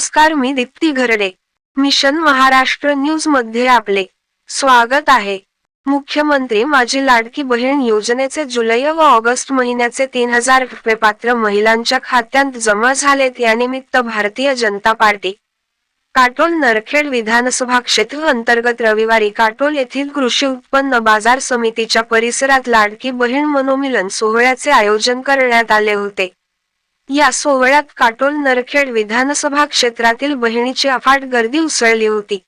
नमस्कार मी दीप्ती घरडे. मिशन महाराष्ट्र न्यूजमध्ये आपले स्वागत आहे. मुख्यमंत्री माझी लाडकी बहीण योजनेचे जुलै व ऑगस्ट महिन्याचे तीन हजार रुपये पात्र महिलांच्या खात्यात जमा झालेत यानिमित्त भारतीय जनता पार्टी काटोल नरखेड विधानसभा क्षेत्र अंतर्गत रविवारी काटोल येथील कृषी उत्पन्न बाजार समितीच्या परिसरात लाडकी बहीण मनोमिलन सोहळ्याचे आयोजन करण्यात आले होते. या सोहळ्यात काटोल नरखेड विधानसभा क्षेत्रातील बहिणीची अफाट गर्दी उसळली होती.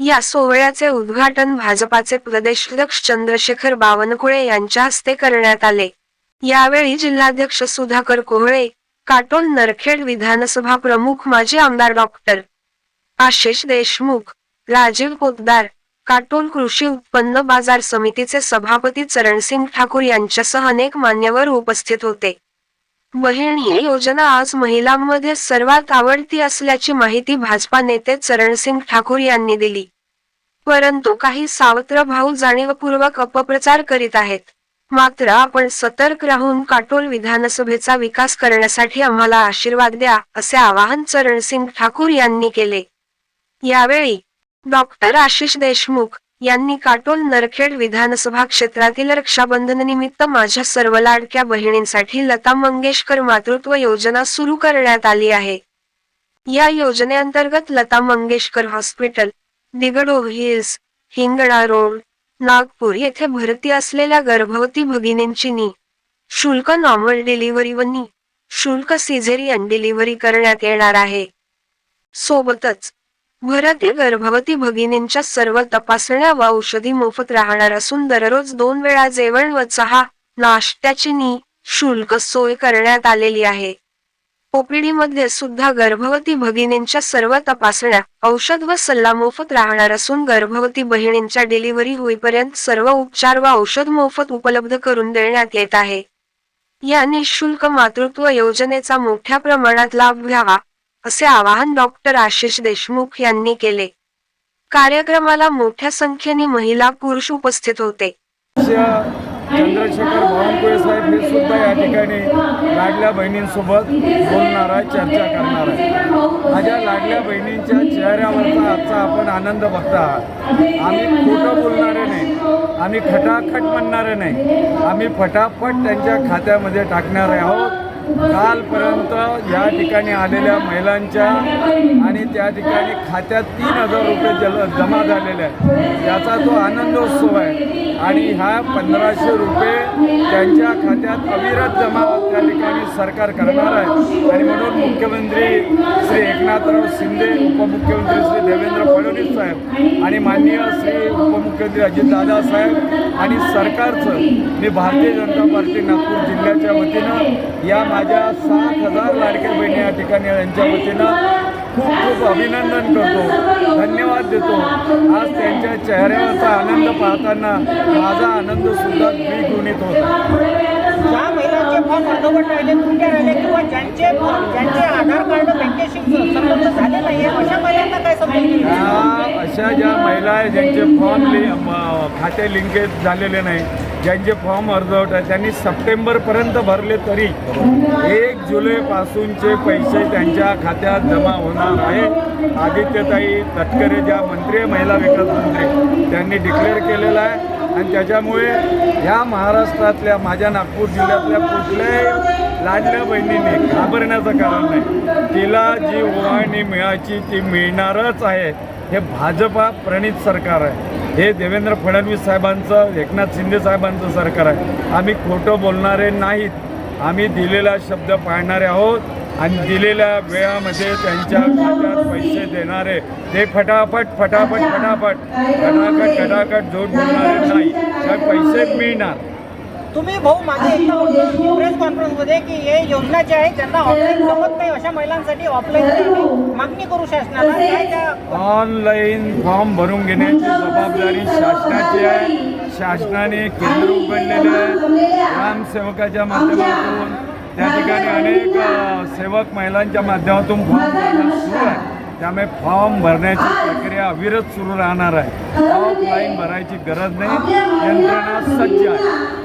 या सोहळ्याचे उद्घाटन भाजपाचे प्रदेशाध्यक्ष चंद्रशेखर बावनकुळे यांच्या हस्ते करण्यात आले. यावेळी जिल्हाध्यक्ष सुधाकर कोहळे काटोल नरखेड विधानसभा प्रमुख माजी आमदार डॉक्टर आशिष देशमुख राजीव पोतदार काटोल कृषी उत्पन्न बाजार समितीचे सभापती चरणसिंग ठाकूर यांच्यासह अनेक मान्यवर उपस्थित होते. बहीण ही योजना आज महिलांमध्ये सर्वात आवडती असल्याची माहिती भाजपा नेते चरणसिंग ठाकूर यांनी दिली. परंतु काही सावत्र भाऊ जाणीवपूर्वक अपप्रचार करीत आहेत. मात्र आपण सतर्क राहून काटोल विधानसभेचा विकास करण्यासाठी आम्हाला आशीर्वाद द्या असे आवाहन चरणसिंग ठाकूर यांनी केले. यावेळी डॉक्टर आशिष देशमुख यांनी काटोल नरखेड विधानसभा क्षेत्रातील रक्षाबंधननिमित्त माझ्या सर्व लाडक्या बहिणींसाठी लता मंगेशकर मातृत्व योजना सुरू करण्यात आली आहे. या योजनेअंतर्गत Lata Mangeshkar hospital Digdoh hills Hingna road Nagpur येथे भरती असलेल्या गर्भवती भगिनींची नि. शुल्क नॉर्मल डिलिव्हरी व नि. शुल्क सिझेरियन डिलिव्हरी करण्यात येणार आहे. सोबतच घरातील गर्भवती भगिनींच्या सर्व तपासण्या व औषधी मोफत राहणार असून दररोज दोन वेळा जेवण व चहा नाश्त्याची नि शुल्क सोय करण्यात आलेली आहे. ओपीडीमध्ये सुद्धा गर्भवती भगिनींच्या सर्व तपासण्या औषध व सल्ला मोफत राहणार असून गर्भवती बहिणींच्या डिलिव्हरी होईपर्यंत सर्व उपचार व औषध मोफत उपलब्ध करून देण्यात येत आहे. या निशुल्क मातृत्व योजनेचा मोठ्या प्रमाणात लाभ घ्यावा असे आवाहन डॉक्टर आशिष देशमुख यांनी केले. कार्यक्रमाला मोठ्या संख्येने महिला पुरुष उपस्थित होते. चंद्रशेखर बावनकुळे साहेब हे सुद्धा या ठिकाणी लाडल्या बहिणींसोबत बोलणार आहे चर्चा करणार आहे. माझ्या लाडल्या बहिणींच्या चेहऱ्यावरचा आजचा आपण आनंद बघता आहात. आम्ही खोटं बोलणारे नाही. आम्ही खटाखट म्हणणारे नाही. आम्ही फटाफट त्यांच्या खात्यामध्ये टाकणारे आहोत. कालपर्यंत या ठिकाणी आलेल्या महिलांच्या आणि त्या ठिकाणी खात्यात तीन हजार रुपये जल जमा झालेले आहेत. याचा तो आनंदोत्सव आहे. आणि ह्या पंधराशे रुपये त्यांच्या खात्यात अविरत जमा त्या ठिकाणी सरकार करणार आहे. आणि म्हणून मुख्यमंत्री श्री एकनाथराव शिंदे उपमुख्यमंत्री श्री देवेंद्र फडणवीस साहेब आणि माननीय श्री उपमुख्यमंत्री अजितदादा साहेब आणि सरकारचं मी भारतीय जनता पार्टी नागपूर जिल्ह्याच्या वतीनं या माझ्या सात हजार लाडक्या बहिणी या ठिकाणी यांच्या वतीनं खूप खूप अभिनंदन करतो. धन्यवाद देतो. आज त्यांच्या चेहऱ्यावरचा आनंद पाहताना माझा आनंद सुद्धा द्विगुणित होता. ज्या महिलांचे फॉर्म अर्धवट राहिले तुटके राहिले किंवा ज्यांचे ज्यांचे आधार कार्ड बँकेशी झाले नाही अशा महिलांना काय समजेल ह्या अशा ज्या महिला आहेत ज्यांचे फॉर्म खाते लिंकेज झालेले नाही ज्यांचे फॉर्म अर्धवट आहेत त्यांनी सप्टेंबरपर्यंत भरले तरी एक जुलैपासूनचे पैसे त्यांच्या खात्यात जमा होणार आहे आदित्यताई तटकरे ज्या मंत्री आहे महिला विकास मंत्री त्यांनी डिक्लेअर केलेलं आहे. आणि त्याच्यामुळे ह्या महाराष्ट्रातल्या माझ्या नागपूर जिल्ह्यातल्या कुठल्याही लाडल्या बहिणीने घाबरण्याचं कारण नाही. तिला जी ओवाळणी मिळायची ती मिळणारच आहे. हे भाजपा प्रणित सरकार आहे. हे देवेंद्र फडणवीस साहेबांचं एकनाथ शिंदे साहेबांचं सरकार आहे. आम्ही खोटं बोलणारे नाहीत. आम्ही दिलेला शब्द पाळणारे आहोत आणि दिलेल्या वेळामध्ये त्यांच्या खात्यात पैसे देणारे. ते फटाफट फटाफट फटाफट खटाखट खटाखट जोड बोलणारे नाही. पैसे मिळणार. तुम्ही भाऊ मागे एकदा प्रेस कॉन्फरन्समध्ये की हे योजना जी आहे ज्यांना ऑफलाईन जमत नाही अशा महिलांसाठी ऑफलाईन मागणी करू शासनाला काय त्या ऑनलाईन फॉर्म भरून घेण्याची जबाबदारी शासनाची आहे. शासनाने केंद्र उघडलेलं आहे. ग्रामसेवकाच्या माध्यमातून त्या ठिकाणी अनेक सेवक महिलांच्या माध्यमातून फॉर्म भरणं सुरू आहे. त्यामुळे फॉर्म भरण्याची प्रक्रिया अविरत सुरू राहणार आहे. ऑफलाईन भरायची गरज नाही. यंत्रणा सज्ज आहे.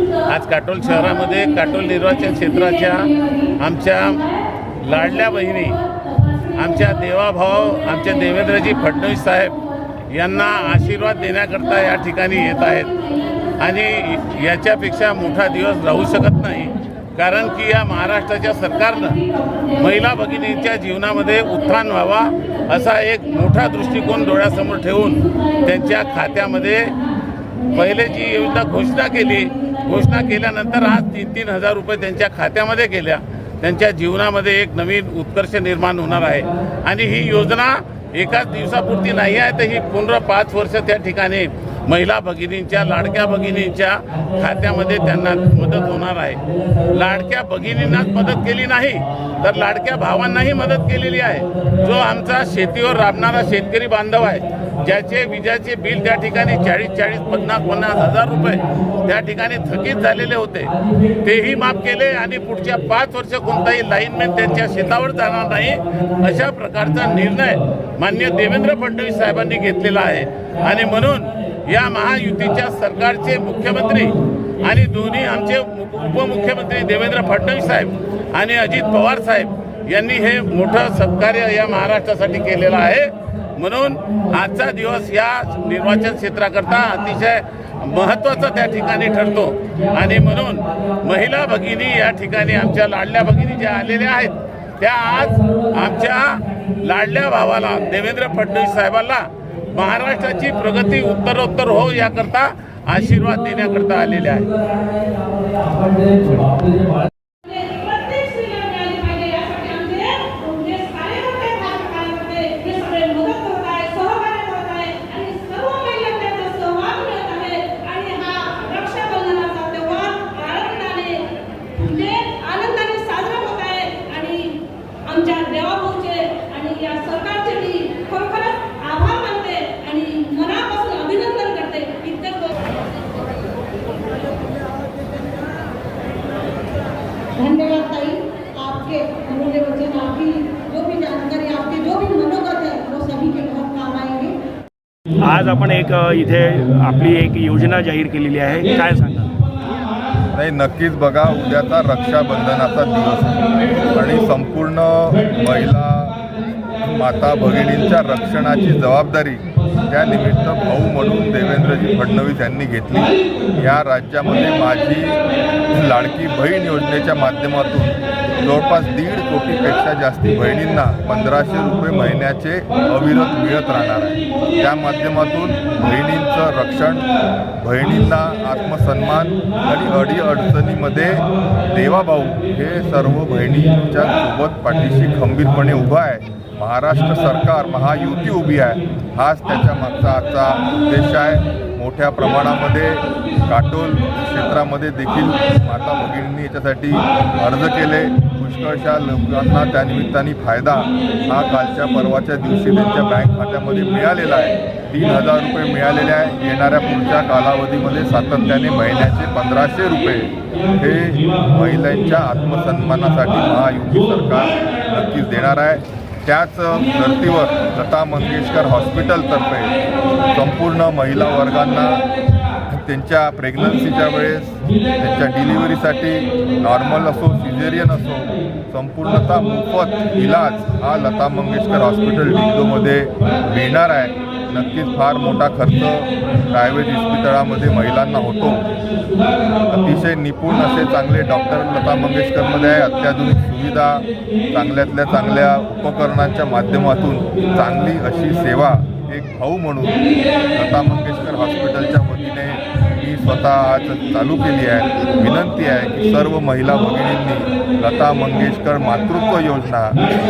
आज काटोल शहरामध्ये काटोल निर्वाचन क्षेत्राच्या आमच्या लाडल्या बहिणी आमच्या देवाभाव आमचे देवेंद्रजी फडणवीस साहेब यांना आशीर्वाद देण्याकरता या ठिकाणी येत आहेत. आणि याच्यापेक्षा मोठा दिवस राहू शकत नाही कारण की या महाराष्ट्राच्या सरकारनं महिला भगिनींच्या जीवनामध्ये उत्थान व्हावा असा एक मोठा दृष्टिकोन डोळ्यासमोर ठेवून त्यांच्या खात्यामध्ये पहिले जी योजना घोषणा केली घोषणा केल्यानंतर आज तीन तीन हजार रुपये त्यांच्या खात्यामध्ये गेल्या. त्यांच्या जीवनामध्ये एक नवीन उत्कर्ष निर्माण होणार आहे. आणि ही योजना एकाच दिवसापुरती नाही आहे तर ही पूर्ण पाच वर्ष त्या ठिकाणी महिला भगिनींच्या लाडक्या भगिनींच्या खात्यामध्ये त्यांना मदत होणार आहे. लाडक्या भगिनींनाच मदत केली नाही तर लाडक्या भावांनाही मदत केलेली आहे. जो आमचा शेतीवर राबणारा शेतकरी बांधव आहे ज्याचे विजाचे बिल त्या ठिकाणी चाळीस चाळीस पन्नास पन्नास हजार रुपये त्या ठिकाणी थकीत झालेले होते. तेही माफ केले आणि पुढच्या पाच वर्ष कोणताही लाईनमॅन त्यांच्या शेतावर जाणार नाही अशा प्रकारचा निर्णय मान्य देवेंद्र फडणवीस साहेबांनी घेतलेला आहे. आणि म्हणून या महायुतीच्या सरकारचे मुख्यमंत्री आणि दोन्ही आमचे उपमुख्यमंत्री देवेंद्र फडणवीस साहेब आणि अजित पवार साहेब यांनी हे मोठं सत्कार्य या महाराष्ट्रासाठी केलेलं आहे. म्हणून आजचा दिवस या निर्वाचन क्षेत्राकरता अतिशय महत्त्वाचा त्या ठिकाणी ठरतो. आणि म्हणून महिला भगिनी या ठिकाणी आमच्या लाडल्या भगिनी ज्या आलेल्या आहेत त्या आज आमच्या लाडल्या भावाला देवेंद्र फडणवीस साहेबांना महाराष्ट्राची प्रगती उत्तरोत्तर हो याकरता आशीर्वाद देण्याकरता आलेल्या आहेत प्रत्येक स्त्रीला मिळाली पाहिजे यासाठी आमचे जे कार्यकर्ते आहेत, कार्यकर्ते हे सगळे मदत करत आहे सहकार्य करत आहे आणि सर्व महिला त्याचा सहभाग मिळत आहे आणि हा रक्षाबंधनाचा त्योहार आनंदाने म्हणजे आनंदाने साजरा होत आहे आणि आमच्या देवाभाऊचे आणि या सरकारचे मी खरोखरच आभार मानते आणि मनापासून अभिनंदन करते इतकंच बोल- धन्यवाद ताई आपके अमूल्य वचन आपकी जो भी जानकारी आपके जो भी मनोगत है वो सभी के बहुत काम आएंगे आज आपण एक इथे आपली एक योजना जाहीर केलेली आहे. काय सांगा नाही नक्कीच बघा उद्याचा रक्षाबंधनाचा दिवस आणि संपूर्ण महिला माता भगिनींच्या रक्षणाची जबाबदारी त्यानिमित्त भाऊ म्हणून देवेंद्रजी फडणवीस यांनी घेतली. या राज्यामध्ये माझी लाडकी बहीण योजनेच्या माध्यमातून जवळपास दीड कोटीपेक्षा जास्ती बहिणींना पंधराशे रुपये महिन्याचे अविरत मिळत राहणार आहे. त्या माध्यमातून बहिणींचं रक्षण बहिणींना आत्मसन्मान आणि अडीअडचणीमध्ये देवाभाऊ हे सर्व बहिणींच्या सोबत पाठीशी खंबीरपणे उभा आहे. महाराष्ट्र सरकार महायुती उभी आहे. हाच त्याच्या मागचा आजचा उद्देश आहे. मोठ्या प्रमाणामध्ये काटोल क्षेत्रामध्ये देखील माता भगिनींनी याच्यासाठी अर्ज केले. पुष्कळशा लोकांना त्यानिमित्ताने फायदा हा कालच्या परवाच्या दिवशी त्यांच्या बँक खात्यामध्ये मिळालेला आहे. तीन हजार रुपये मिळालेले आहे. येणाऱ्या पुढच्या कालावधीमध्ये सातत्याने महिन्याचे पंधराशे रुपये हे महिलांच्या आत्मसन्मानासाठी महायुती सरकार नक्कीच देणार आहे. त्याच धर्तीवर लता मंगेशकर हॉस्पिटलतर्फे संपूर्ण महिला वर्गांना त्यांच्या प्रेग्नन्सीच्या वेळेस त्यांच्या डिलिव्हरीसाठी नॉर्मल असो सिझेरियन असो संपूर्णतः मोफत इलाज हा लता मंगेशकर हॉस्पिटल डिग्दोमध्ये मिळणार आहे. नक्कीच फार मोठा खर्च प्रायव्हेट इस्पितळामध्ये महिलांना होतो. अतिशय निपुण असे चांगले डॉक्टर लता मंगेशकरमध्ये आहे. अत्याधुनिक सुविधा चांगल्यातल्या चांगल्या उपकरणांच्या माध्यमातून चांगली अशी सेवा एक भाऊ म्हणून लता मंगेशकर हॉस्पिटलच्या वतीने स्वतः आज चालू केली आहे. विनंती आहे की सर्व महिला भगिनींनी लता मंगेशकर मातृत्व योजना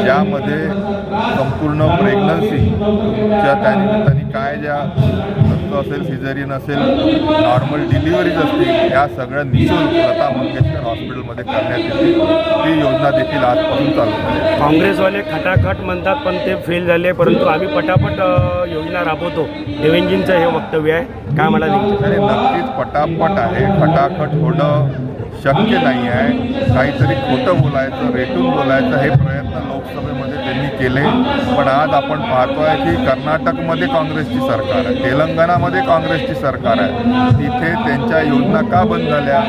ज्यामध्ये संपूर्ण प्रेग्नन्सीच्या त्यानिमित्ताने काय ज्या खर्च असेल सिझेरियन असेल नॉर्मल डिलिव्हरीज असतील या सगळ्या निशुल्क लता मंगेशकर हॉस्पिटलमध्ये करण्यात येतील. ती योजना देखील आजपासून चालू आहे. काँग्रेसवाले खटाखट म्हणतात पण ते फेल झाले परंतु आम्ही पटापट योजना राबवतो. देवेंजींचं हे वक्तव्य आहे. काय नाही आणि नक्कीच पटापट आहे. खटाखट होणं शक्य नाही आहे. काहीतरी खोटं बोलायचं रेटून बोलायचं हे प्रयत्न लोकसभेमध्ये त्यांनी केले. पण आज आपण पाहतोय की कर्नाटकमध्ये काँग्रेसची सरकार आहे तेलंगणामध्ये काँग्रेसची सरकार आहे. तिथे त्यांच्या योजना का बंद झाल्या?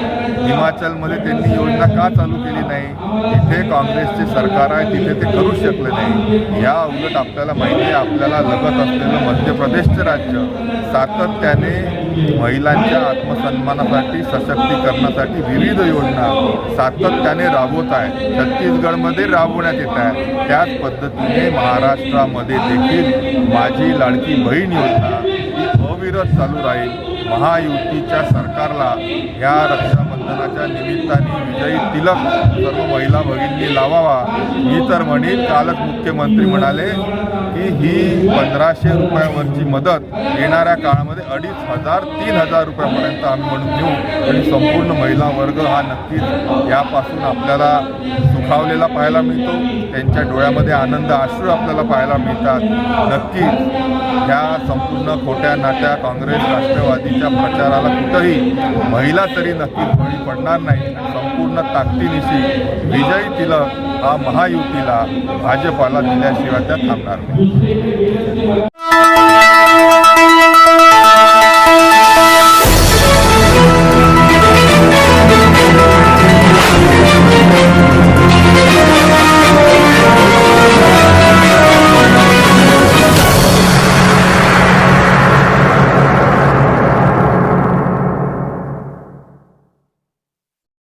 हिमाचलमध्ये त्यांनी योजना का चालू केली नाही? तिथे काँग्रेसचे सरकार आहे तिथे ते करू शकले नाही. या उलट आपल्याला माहिती आहे आपल्याला लगत असलेलं मध्य प्रदेशचं राज्य सातत्याने महिलांच्या आत्मसन्मानासाठी सशक्तीकरणासाठी विविध योजना सातत्याने राबवत आहे. छत्तीसगडमध्ये राबवण्यात येत आहे. त्याच पद्धतीने महाराष्ट्रामध्ये देखील माझी लाडकी बहीण योजना ही अविरत चालू राहील. महायुतीच्या सरकारला या रक्षाबंधनाच्या निमित्ताने विजयी तिलक सर्व महिला भगिनी लावावा. मी तर म्हणेन कालच मुख्यमंत्री म्हणाले की ही पंधराशे रुपयावरची मदत येणाऱ्या काळामध्ये अडीच हजार तीन हजार रुपयापर्यंत आम्ही म्हणून देऊ आणि संपूर्ण महिला वर्ग हा नक्कीच यापासून आपल्याला सुखावलेला पाहायला मिळतो. त्यांच्या डोळ्यामध्ये आनंद आश्रू आपल्याला पाहायला मिळतात. नक्कीच ह्या संपूर्ण खोट्या नाट्या काँग्रेस राष्ट्रवादीच्या प्रचाराला कुठंही महिला तरी नक्कीच बळी पडणार नाही. आणि संपूर्ण ताकदीनिशी विजयी तिलक हा महायुतीला भाजपाला दिल्याशिवाय त्या थांबणार नाही.